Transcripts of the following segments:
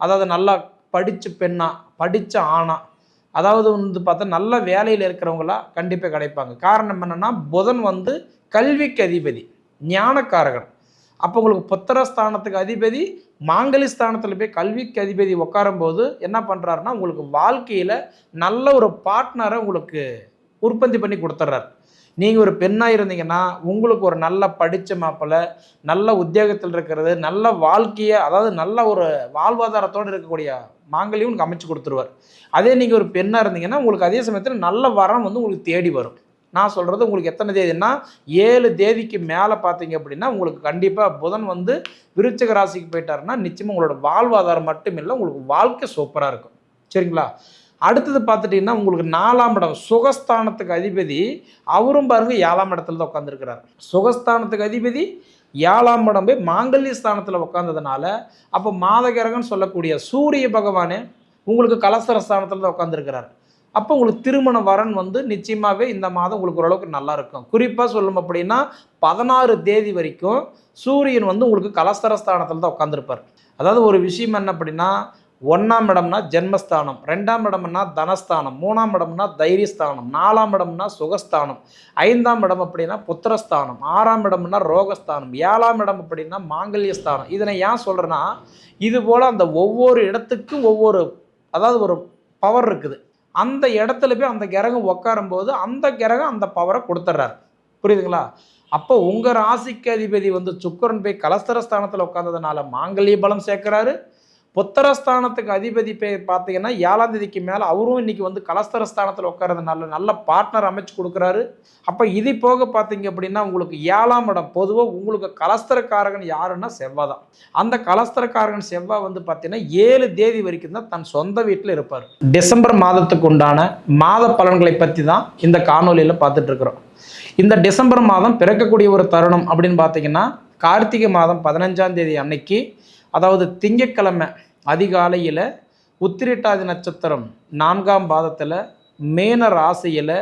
அதாவது நல்லா படித்த பெண்ணா படித்த ஆணா. அதாவது வந்து பார்த்தா நல்ல வேலையில் இருக்கிறவங்களா கண்டிப்பாக கிடைப்பாங்க. காரணம் என்னென்னா புதன் வந்து கல்விக்கு அதிபதி ஞானக்காரகன். அப்போ உங்களுக்கு புத்திரஸ்தானத்துக்கு அதிபதி மாங்கலி ஸ்தானத்தில் போய் கல்விக்கு அதிபதி உட்காரும்போது என்ன பண்ணுறாருன்னா உங்களுக்கு வாழ்க்கையில் நல்ல ஒரு பார்ட்னரை உங்களுக்கு உற்பத்தி பண்ணி கொடுத்துட்றாரு நீங்கள் ஒரு பெண்ணாக இருந்தீங்கன்னா உங்களுக்கு ஒரு நல்ல படித்த மாப்பிள்ளை நல்ல உத்தியோகத்தில் இருக்கிறது நல்ல வாழ்க்கையை அதாவது நல்ல ஒரு வாழ்வாதாரத்தோடு இருக்கக்கூடிய மாங்கல்யம் உங்களுக்கு அமைச்சு கொடுத்துருவார். அதே நீங்கள் ஒரு பெண்ணாக இருந்தீங்கன்னா உங்களுக்கு அதே சமயத்தில் நல்ல வரம் வந்து உங்களுக்கு தேடி வரும். நான் சொல்கிறது உங்களுக்கு எத்தனை தேதின்னா ஏழு தேதிக்கு மேலே பார்த்தீங்க அப்படின்னா உங்களுக்கு கண்டிப்பாக புதன் வந்து விருச்சக ராசிக்கு போயிட்டாருன்னா நிச்சயமாக உங்களோட வாழ்வாதாரம் மட்டும் இல்லை உங்களுக்கு வாழ்க்கை சூப்பராக இருக்கும். சரிங்களா? அடுத்தது பார்த்துட்டிங்கன்னா உங்களுக்கு நாலாம் இடம் சுகஸ்தானத்துக்கு அதிபதி அவரும் பாருங்கள் ஏழாம் இடத்துல தான் உட்காந்துருக்கிறார் சுகஸ்தானத்துக்கு அதிபதி ஏழாம் இடம் போய் மாங்கல்ய ஸ்தானத்தில் உட்காந்ததுனால அப்போ மாதகரகன் சொல்லக்கூடிய சூரிய பகவானே உங்களுக்கு கலசர ஸ்தானத்தில் தான் உட்காந்துருக்கிறார் அப்போ உங்களுக்கு திருமண வரன் வந்து நிச்சயமாகவே இந்த மாதம் உங்களுக்கு ஓரளவுக்கு நல்லா இருக்கும். குறிப்பாக சொல்லும் அப்படின்னா பதினாறு தேதி வரைக்கும் சூரியன் வந்து உங்களுக்கு கலஸ்தர ஸ்தானத்தில் தான் உட்காந்துருப்பார் அதாவது ஒரு விஷயம் என்ன அப்படின்னா ஒன்றாம் இடம்னா ஜென்மஸ்தானம் ரெண்டாம் இடம்னா தனஸ்தானம் மூணாம் இடம்னா தைரியஸ்தானம் நாலாம் இடம்னா சுகஸ்தானம் ஐந்தாம் இடம் அப்படின்னா புத்திரஸ்தானம் ஆறாம் இடம்னா ரோகஸ்தானம் ஏழாம் இடம் அப்படின்னா மாங்கல்யஸ்தானம். இதனை ஏன் சொல்கிறேன்னா இது போல் அந்த ஒவ்வொரு இடத்துக்கும் ஒவ்வொரு அதாவது ஒரு பவர் இருக்குது. அந்த இடத்துல போய் அந்த கிரகம் உட்காரும்போது அந்த கிரகம் அந்த பவரை கொடுத்துட்றாரு புரியுதுங்களா? அப்போ உங்கள் ராசிக்கு அதிபதி வந்து சுக்கரன் போய் கலஸ்தர ஸ்தானத்தில் உட்காந்ததுனால மாங்கல்ய பலம் சேர்க்குறாரு புத்தரஸ்தானத்துக்கு அதிபதி பே பார்த்தீங்கன்னா ஏழாம் தேதிக்கு மேலே அவரும் இன்னைக்கு வந்து கலஸ்தரஸ்தானத்தில் உட்கார்றது நல்ல நல்ல பார்ட்னர் அமைச்சு கொடுக்குறாரு. அப்போ இது போக பார்த்தீங்க அப்படின்னா உங்களுக்கு ஏழாம் இடம் பொதுவாக உங்களுக்கு கலஸ்தரக்காரகன் யாருன்னா செவ்வாய் தான். அந்த கலஸ்தரக்காரகன் செவ்வாய் வந்து பார்த்தீங்கன்னா ஏழு தேதி வரைக்கும் தான் தன் சொந்த வீட்டில் இருப்பார். டிசம்பர் மாதத்துக்கு உண்டான மாத பலன்களை பற்றி தான் இந்த காணொலியில் பார்த்துட்டு இருக்கிறோம். இந்த டிசம்பர் மாதம் பிறக்கக்கூடிய ஒரு தருணம் அப்படின்னு பார்த்தீங்கன்னா கார்த்திகை மாதம் பதினஞ்சாம் தேதி அன்னைக்கு அதாவது திங்கட்கிழமை அதிகாலையில் உத்திரட்டாதி நட்சத்திரம் நான்காம் பாதத்தில் மேன ராசியில்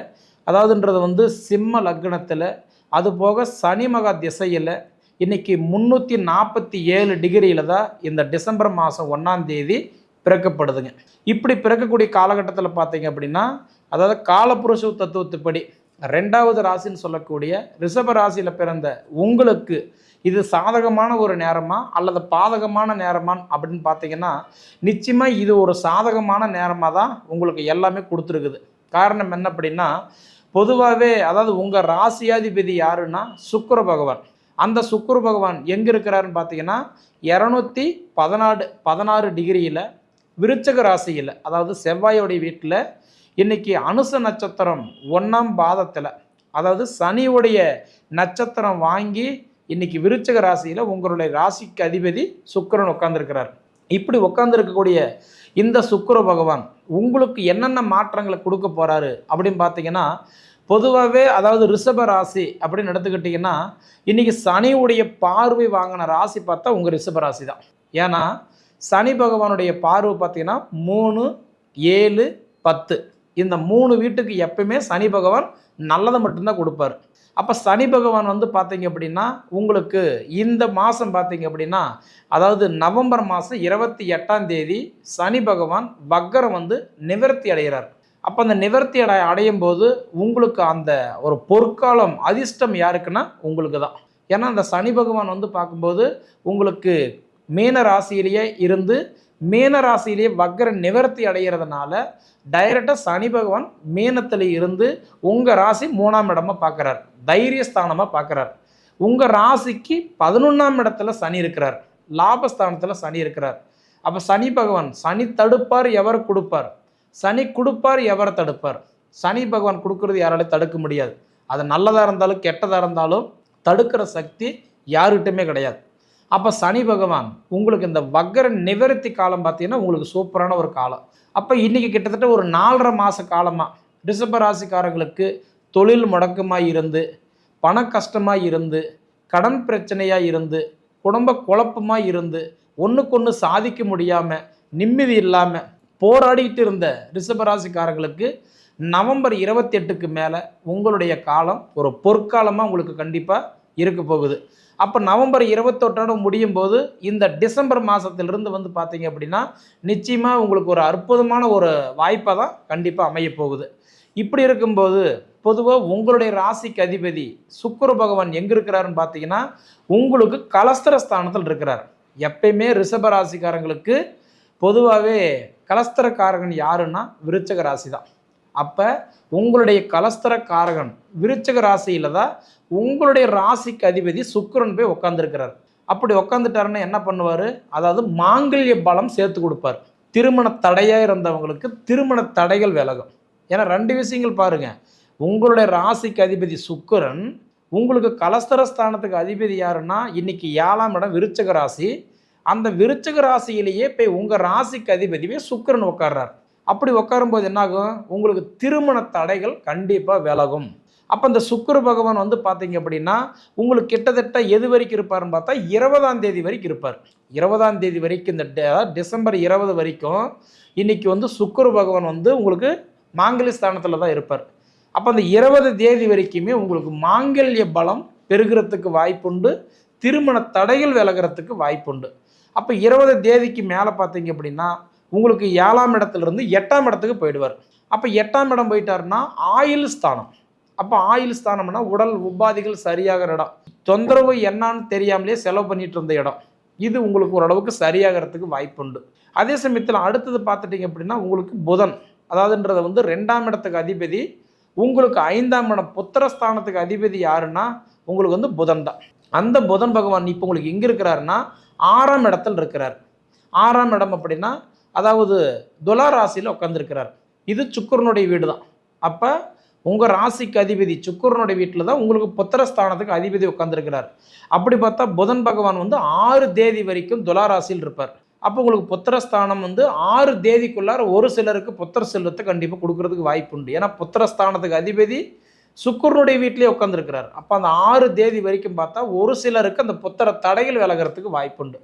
அதாவதுன்றது வந்து சிம்ம லக்னத்தில் அதுபோக சனி மகா திசையில் இன்றைக்கி முந்நூற்றி நாற்பத்தி ஏழு டிகிரியில் தான் இந்த டிசம்பர் மாதம் ஒன்றாம் தேதி பிறக்கப்படுதுங்க. இப்படி பிறக்கக்கூடிய காலகட்டத்தில் பார்த்தீங்க அப்படின்னா அதாவது காலப்புருஷ தத்துவத்துப்படி ரெண்டாவது ராசின்னு சொல்லக்கூடிய ரிஷப ராசியில் பிறந்த உங்களுக்கு இது சாதகமான ஒரு நேரமா அல்லது பாதகமான நேரமா அப்படின்னு பார்த்தீங்கன்னா நிச்சயமாக இது ஒரு சாதகமான நேரமாக தான் உங்களுக்கு எல்லாமே கொடுத்துருக்குது. காரணம் என்ன அப்படின்னா பொதுவாகவே அதாவது உங்கள் ராசியாதிபதி யாருன்னா சுக்கர பகவான். அந்த சுக்குரு பகவான் எங்கே இருக்கிறாருன்னு பார்த்தீங்கன்னா இரநூத்தி பதினாறு பதினாறு டிகிரியில் விருச்சக ராசியில் அதாவது செவ்வாயோடைய வீட்டில் இன்னைக்கு அனுச நட்சத்திரம் ஒன்றாம் பாதத்தில் அதாவது சனியுடைய நட்சத்திரம் வாங்கி இன்னைக்கு விருச்சக ராசியில் உங்களுடைய ராசிக்கு அதிபதி சுக்கரன் உட்கார்ந்துருக்கிறார். இப்படி உட்காந்துருக்கக்கூடிய இந்த சுக்கர பகவான் உங்களுக்கு என்னென்ன மாற்றங்களை கொடுக்க போகிறாரு அப்படின்னு பார்த்தீங்கன்னா பொதுவாகவே அதாவது ரிஷப ராசி அப்படின்னு எடுத்துக்கிட்டிங்கன்னா இன்னைக்கு சனியுடைய பார்வை வாங்கின ராசி பார்த்தா உங்கள் ரிஷப ராசி தான். ஏன்னா சனி பகவானுடைய பார்வை பார்த்தீங்கன்னா மூணு ஏழு பத்து. இந்த மூணு வீட்டுக்கு எப்பயுமே சனி பகவான் நல்லதை மட்டும்தான் கொடுப்பாரு. அப்போ சனி பகவான் வந்து பார்த்தீங்க அப்படின்னா உங்களுக்கு இந்த மாதம் பார்த்தீங்க அப்படின்னா அதாவது நவம்பர் மாதம் இருபத்தி எட்டாம் தேதி சனி பகவான் வக்கரம் வந்து நிவர்த்தி அடைகிறார். அப்போ அந்த நிவர்த்தி அடை அடையும் போது உங்களுக்கு அந்த ஒரு பொற்காலம் அதிர்ஷ்டம் யாருக்குன்னா உங்களுக்கு தான் ஏன்னா அந்த சனி பகவான் வந்து பார்க்கும்போது உங்களுக்கு மீன ராசியிலேயே இருந்து மீன ராசியிலேயே வக்கர நிவர்த்தி அடைகிறதுனால டைரக்டாக சனி பகவான் மீனத்தில் இருந்து உங்கள் ராசி மூணாம் இடமா பார்க்குறார் தைரியஸ்தானமாக பார்க்குறார் உங்கள் ராசிக்கு பதினொன்றாம் இடத்துல சனி இருக்கிறார். லாபஸ்தானத்தில் சனி இருக்கிறார். அப்போ சனி பகவான் சனி தடுப்பார் எவர் கொடுப்பார்? சனி கொடுப்பார் எவர் தடுப்பார்? சனி பகவான் கொடுக்கறது யாராலையும் தடுக்க முடியாது. அது நல்லதாக இருந்தாலும் கெட்டதாக இருந்தாலும் தடுக்கிற சக்தி யாருக்கிட்டுமே கிடையாது. அப்போ சனி பகவான் உங்களுக்கு இந்த வக்கர நிவர்த்தி காலம் பார்த்தீங்கன்னா உங்களுக்கு சூப்பரான ஒரு காலம். அப்போ இன்றைக்கி கிட்டத்தட்ட ஒரு நாலரை மாத காலமாக டிசம்பர் ராசிக்காரங்களுக்கு தொழில் முடக்கமாக இருந்து பண கஷ்டமாக இருந்து கடன் பிரச்சனையாக இருந்து குடும்ப குழப்பமாக இருந்து ஒன்றுக்கொன்று சாதிக்க முடியாமல் நிம்மதி இல்லாமல் போராடிட்டு இருந்த ரிஷபராசிக்காரர்களுக்கு நவம்பர் இருபத்தி எட்டுக்கு மேலே உங்களுடைய காலம் ஒரு பொற்காலமாக உங்களுக்கு கண்டிப்பாக இருக்க போகுது. அப்போ நவம்பர் இருபத்தொட்டோட முடியும் போது இந்த டிசம்பர் மாதத்திலிருந்து வந்து பார்த்தீங்க அப்படின்னா நிச்சயமாக உங்களுக்கு ஒரு அற்புதமான ஒரு வாய்ப்பாக தான் கண்டிப்பாக அமைய போகுது. இப்படி இருக்கும்போது பொதுவாக உங்களுடைய ராசிக்கு அதிபதி சுக்கிர பகவான் எங்கே இருக்கிறாருன்னு பார்த்தீங்கன்னா உங்களுக்கு கலஸ்தர ஸ்தானத்தில் இருக்கிறார். எப்பயுமே ரிஷப ராசிக்காரங்களுக்கு பொதுவாகவே கலஸ்தரக்காரகன் யாருன்னா விருச்சக ராசி தான் அப்போ உங்களுடைய கலஸ்தரக்காரகன் விருச்சக ராசியில் தான் உங்களுடைய ராசிக்கு அதிபதி சுக்கிரன் போய் உட்காந்துருக்கிறார் அப்படி உட்காந்துட்டாருன்னா என்ன பண்ணுவார்? அதாவது மாங்கல்ய பலம் சேர்த்து கொடுப்பார். திருமண தடையாக இருந்தவங்களுக்கு திருமண தடைகள் விலகும். ஏன்னா ரெண்டு விஷயங்கள் பாருங்கள் உங்களுடைய ராசிக்கு அதிபதி சுக்கிரன் உங்களுக்கு கலஸ்தர ஸ்தானத்துக்கு அதிபதி யாருன்னா இன்றைக்கி ஏழாம் இடம் விருச்சக ராசி. அந்த விருச்சக ராசியிலேயே போய் உங்கள் ராசிக்கு அதிபதியே சுக்கிரன் உட்கார்றார் அப்படி உட்காரும்போது என்னாகும்? உங்களுக்கு திருமண தடைகள் கண்டிப்பாக விலகும். அப்போ இந்த சுக்கர பகவான் வந்து பார்த்தீங்க அப்படின்னா உங்களுக்கு கிட்டத்தட்ட எது வரைக்கும் இருப்பாருன்னு பார்த்தா இருபதாம் தேதி வரைக்கும் இருப்பார். இருபதாம் தேதி வரைக்கும் இந்த டிசம்பர் இருபது வரைக்கும் இன்னைக்கு வந்து சுக்கர பகவான் வந்து உங்களுக்கு மாங்கல்ய ஸ்தானத்தில் தான் இருப்பார். அப்போ அந்த இருபது தேதி வரைக்குமே உங்களுக்கு மாங்கல்ய பலம் பெருகிறதுக்கு வாய்ப்புண்டு திருமண தடைகள் விலகிறதுக்கு வாய்ப்புண்டு. அப்போ இருபது தேதிக்கு மேலே பார்த்தீங்க அப்படின்னா உங்களுக்கு ஏழாம் இடத்துலேருந்து எட்டாம் இடத்துக்கு போயிடுவார். அப்போ எட்டாம் இடம் போயிட்டாருன்னா ஆயுள் ஸ்தானம். அப்போ ஆயுள் ஸ்தானம்னா உடல் உபாதைகள் சரியாகிற இடம். தொந்தரவு என்னான்னு தெரியாமலே செலவு பண்ணிட்டு இருந்த இடம். இது உங்களுக்கு ஓரளவுக்கு சரியாகிறதுக்கு வாய்ப்புண்டு. அதே சமயத்தில் அடுத்தது பார்த்துட்டிங்க அப்படின்னா உங்களுக்கு புதன். அதாவதுன்றதை வந்து ரெண்டாம் இடத்துக்கு அதிபதி உங்களுக்கு ஐந்தாம் இடம் புத்திரஸ்தானத்துக்கு அதிபதி யாருன்னா உங்களுக்கு வந்து புதன் தான். அந்த புதன் பகவான் இப்போ உங்களுக்கு எங்கே இருக்கிறாருன்னா ஆறாம் இடத்துல இருக்கிறார். ஆறாம் இடம் அப்படின்னா அதாவது துலா ராசியில் உட்காந்துருக்கிறார் இது சுக்கரனுடைய வீடு தான் அப்போ உங்கள் ராசிக்கு அதிபதி சுக்கரனுடைய வீட்டில் தான் உங்களுக்கு புத்திரஸ்தானத்துக்கு அதிபதி உட்காந்துருக்கிறார் அப்படி பார்த்தா புதன் பகவான் வந்து ஆறு தேதி வரைக்கும் துலா ராசியில் இருப்பார். அப்போ உங்களுக்கு புத்திரஸ்தானம் வந்து ஆறு தேதிக்குள்ளார ஒரு சிலருக்கு புத்திர செல்வத்தை கண்டிப்பாக கொடுக்கறதுக்கு வாய்ப்பு உண்டு. ஏன்னா புத்திரஸ்தானத்துக்கு அதிபதி சுக்கரனுடைய வீட்டிலே உட்காந்துருக்கிறார் அப்போ அந்த ஆறு தேதி வரைக்கும் பார்த்தா ஒரு சிலருக்கு அந்த புத்திர தடைகள் விலகிறதுக்கு வாய்ப்புண்டு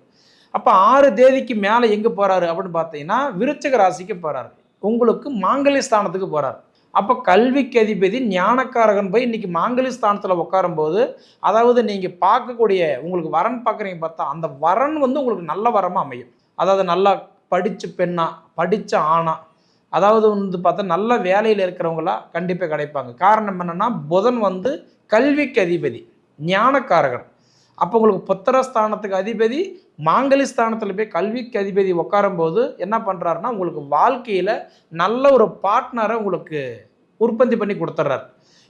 அப்போ ஆறு தேதிக்கு மேலே எங்கே போகிறாரு அப்படின்னு பார்த்தீங்கன்னா விருச்சக ராசிக்கு போகிறாரு உங்களுக்கு மாங்கல்ய ஸ்தானத்துக்கு போகிறார் அப்போ கல்விக்கு அதிபதி ஞானக்காரகன் போய் இன்றைக்கி மாங்கல்ய ஸ்தானத்தில் உட்காரும்போது அதாவது நீங்கள் பார்க்கக்கூடிய உங்களுக்கு வரன் பார்க்குறீங்க பார்த்தா அந்த வரன் வந்து உங்களுக்கு நல்ல வரமாக அமையும். அதாவது நல்லா படித்த பெண்ணா படித்த ஆணா. அதாவது வந்து பார்த்தா நல்ல வேலையில் இருக்கிறவங்களா கண்டிப்பாக கிடைப்பாங்க. காரணம் என்னென்னா புதன் வந்து கல்விக்கு அதிபதி ஞானக்காரகன். அப்போ உங்களுக்கு புத்திரஸ்தானத்துக்கு அதிபதி மாங்கலி ஸ்தானத்தில் போய் கல்விக்கு அதிபதி உட்காரும்போது என்ன பண்ணுறாருன்னா உங்களுக்கு வாழ்க்கையில் நல்ல ஒரு பார்ட்னரை உங்களுக்கு உற்பத்தி பண்ணி கொடுத்துட்றாரு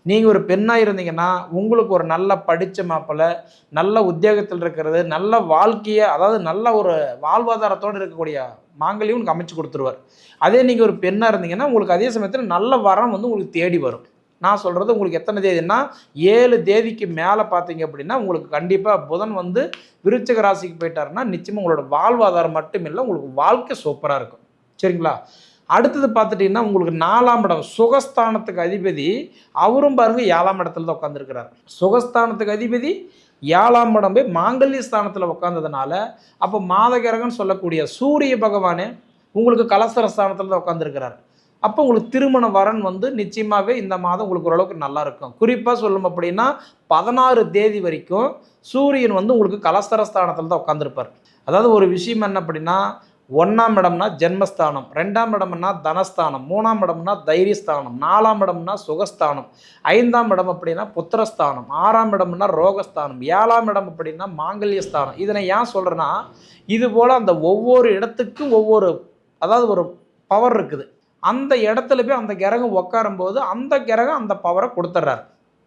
நீங்கள் ஒரு பெண்ணாக இருந்தீங்கன்னா உங்களுக்கு ஒரு நல்ல படித்த மாப்பிள்ளை நல்ல உத்தியோகத்தில் இருக்கிறது நல்ல வாழ்க்கையை அதாவது நல்ல ஒரு வாழ்வாதாரத்தோடு இருக்கக்கூடிய மாங்கல்யம் உங்களுக்கு அமைச்சு கொடுத்துருவார். அதே நீங்கள் ஒரு பெண்ணாக இருந்தீங்கன்னா உங்களுக்கு அதே சமயத்தில் நல்ல வரம் வந்து உங்களுக்கு தேடி வரும். நான் சொல்கிறது உங்களுக்கு எத்தனை தேதின்னா ஏழு தேதிக்கு மேலே பார்த்தீங்க அப்படின்னா உங்களுக்கு கண்டிப்பாக புதன் வந்து விருச்சக ராசிக்கு போயிட்டாருன்னா நிச்சயமாக உங்களோட வாழ்வாதாரம் மட்டும் இல்லை உங்களுக்கு வாழ்க்கை சூப்பராக இருக்கும். சரிங்களா? அடுத்தது பார்த்துட்டிங்கன்னா உங்களுக்கு நாலாம் இடம் சுகஸ்தானத்துக்கு அதிபதி அவரும் பாருங்க ஏழாம் இடத்துல தான் உட்காந்துருக்கிறார் சுகஸ்தானத்துக்கு அதிபதி ஏழாம் இடம் போய் மாங்கல்ய ஸ்தானத்தில் உட்காந்ததுனால அப்போ மாதகரகன் சொல்லக்கூடிய சூரிய பகவானே உங்களுக்கு கலசர ஸ்தானத்தில் தான் உட்காந்துருக்கிறார் அப்போ உங்களுக்கு திருமண வரன் வந்து நிச்சயமாகவே இந்த மாதம் உங்களுக்கு ஓரளவுக்கு நல்லா இருக்கும் குறிப்பாக சொல்லணும் அப்படின்னா பதினாறு தேதி வரைக்கும் சூரியன் வந்து உங்களுக்கு கலஸ்தர ஸ்தானத்தில் தான் உட்காந்துருப்பார் அதாவது ஒரு விஷயம் என்ன அப்படின்னா ஒன்றாம் இடம்னா ஜென்மஸ்தானம் ரெண்டாம் இடம்னா தனஸ்தானம் மூணாம் இடம்னா தைரியஸ்தானம் நாலாம் இடம்னா சுகஸ்தானம் ஐந்தாம் இடம் அப்படின்னா புத்திரஸ்தானம் ஆறாம் இடம்னா ரோகஸ்தானம் ஏழாம் இடம் அப்படின்னா மாங்கல்யஸ்தானம். இதனை ஏன் சொல்கிறேன்னா இது போல் அந்த ஒவ்வொரு இடத்துக்கும் ஒவ்வொரு அதாவது ஒரு பவர் இருக்குது. அந்த இடத்துல போய் அந்த கிரகம் உட்காரும்போது அந்த கிரகம் அந்த பவரை கொடுத்துட்றாரு.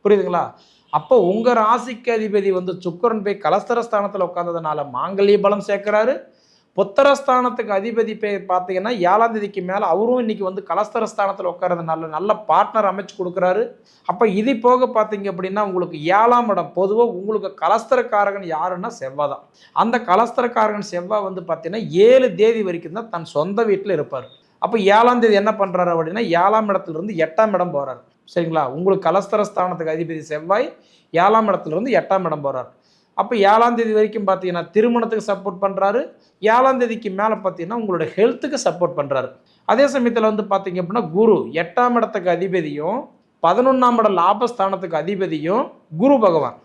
புரியுதுங்களா? அப்போ உங்கள் ராசிக்கு அதிபதி வந்து சுக்கரன் போய் கலஸ்தரஸ்தானத்தில் உட்காந்ததுனால மாங்கல்ய பலம் சேர்க்குறாரு. புத்தரஸ்தானத்துக்கு அதிபதி போய் பார்த்தீங்கன்னா ஏழாம் தேதிக்கு மேலே அவரும் இன்னைக்கு வந்து கலஸ்தரஸ்தானத்தில் உட்காரதுனால நல்ல பார்ட்னர் அமைச்சு கொடுக்குறாரு. அப்போ இது போக பார்த்தீங்க அப்படின்னா உங்களுக்கு ஏழாம் இடம் பொதுவாக உங்களுக்கு கலஸ்தரக்காரகன் யாருன்னா செவ்வாய் தான். அந்த கலஸ்தரக்காரகன் செவ்வாய் வந்து பார்த்தீங்கன்னா ஏழு தேதி வரைக்கும் தான் தன் சொந்த வீட்டில் இருப்பார். அப்போ ஏழாம் தேதி என்ன பண்ணுறாரு அப்படின்னா ஏழாம் இடத்துல இருந்து எட்டாம் இடம் போகிறார் சரிங்களா? உங்களுக்கு கலஸ்தர ஸ்தானத்துக்கு அதிபதி செவ்வாய் ஏழாம் இடத்துலேருந்து எட்டாம் இடம் போகிறார் அப்போ ஏழாம் தேதி வரைக்கும் பார்த்தீங்கன்னா திருமணத்துக்கு சப்போர்ட் பண்ணுறாரு ஏழாம் தேதிக்கு மேலே பார்த்தீங்கன்னா உங்களோட ஹெல்த்துக்கு சப்போர்ட் பண்ணுறாரு அதே சமயத்தில் வந்து பார்த்தீங்க அப்படின்னா குரு எட்டாம் இடத்துக்கு அதிபதியும் பதினொன்றாம் இட லாபஸ்தானத்துக்கு அதிபதியும் குரு பகவான்.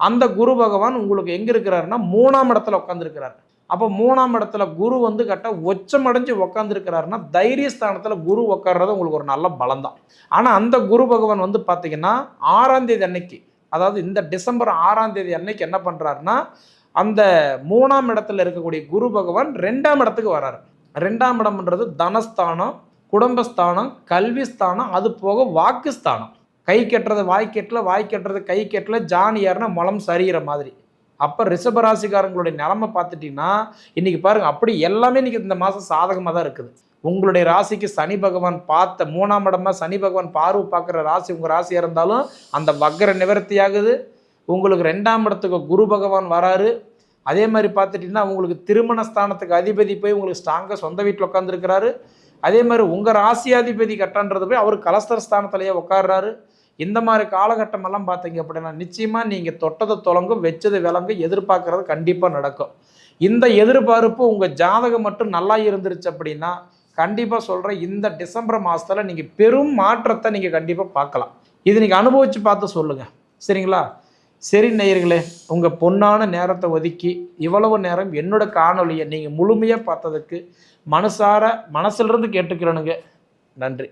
அந்த குரு பகவான் உங்களுக்கு எங்கே இருக்கிறாருன்னா மூணாம் இடத்துல உட்காந்துருக்கிறார் அப்போ மூணாம் இடத்துல குரு வந்து கரெக்டாக ஒச்சமடைஞ்சு உக்காந்துருக்கிறாருன்னா தைரியஸ்தானத்தில் குரு உட்கார்றது உங்களுக்கு ஒரு நல்ல பலம் தான் ஆனால் அந்த குரு பகவான் வந்து பார்த்தீங்கன்னா ஆறாம் தேதி அன்னைக்கு அதாவது இந்த டிசம்பர் ஆறாம் தேதி அன்னைக்கு என்ன பண்ணுறாருன்னா அந்த மூணாம் இடத்துல இருக்கக்கூடிய குரு பகவான் ரெண்டாம் இடத்துக்கு வராரு. ரெண்டாம் இடம்ன்றது தனஸ்தானம் குடும்பஸ்தானம் கல்விஸ்தானம் அது போக வாக்குஸ்தானம். கை கெட்டுறது வாய் கெட்டல வாய் கெட்டுறது கை கெட்டல ஜான் ஏறினா மலம் சரிகிற மாதிரி. அப்போ ரிஷபராசிக்காரங்களுடைய நிலமை பார்த்துட்டிங்கன்னா இன்றைக்கி பாருங்கள் அப்படி எல்லாமே இன்றைக்கி இந்த மாதம் சாதகமாக தான் இருக்குது. உங்களுடைய ராசிக்கு சனி பகவான் பார்த்த மூணாம் இடமா சனி பகவான் பார்வை பார்க்குற ராசி உங்கள் ராசியாக இருந்தாலும் அந்த வக்கர நிவர்த்தி ஆகுது. உங்களுக்கு ரெண்டாம் இடத்துக்கு குரு பகவான் வராரு. அதே மாதிரி பார்த்துட்டிங்கன்னா உங்களுக்கு திருமண ஸ்தானத்துக்கு அதிபதி போய் உங்களுக்கு ஸ்ட்ராங்காக சொந்த வீட்டில் உட்காந்துருக்கிறாரு அதே மாதிரி உங்கள் ராசியாதிபதி கட்டன்றது போய் அவர் கலஸ்தர ஸ்தானத்திலேயே உட்காடுறாரு இந்த மாதிரி காலகட்டமெல்லாம் பார்த்தீங்க அப்படின்னா நிச்சயமாக நீங்கள் தொட்டதை தொலங்கும் வச்சது விலங்கு எதிர்பார்க்குறது கண்டிப்பாக நடக்கும். இந்த எதிர்பார்ப்பு உங்கள் ஜாதகம் மட்டும் நல்லா இருந்துருச்சு அப்படின்னா கண்டிப்பாக சொல்கிறேன் இந்த டிசம்பர் மாதத்தில் நீங்கள் பெரும் மாற்றத்தை நீங்கள் கண்டிப்பாக பார்க்கலாம். இது நீங்கள் அனுபவித்து பார்த்து சொல்லுங்கள் சரிங்களா? சரி நேயர்களே உங்கள் பொன்னான நேரத்தை ஒதுக்கி இவ்வளவு நேரம் என்னோட காணொலியை நீங்கள் முழுமையாக பார்த்ததுக்கு மனசார மனசிலிருந்து கேட்டுக்கிறனுங்க. நன்றி.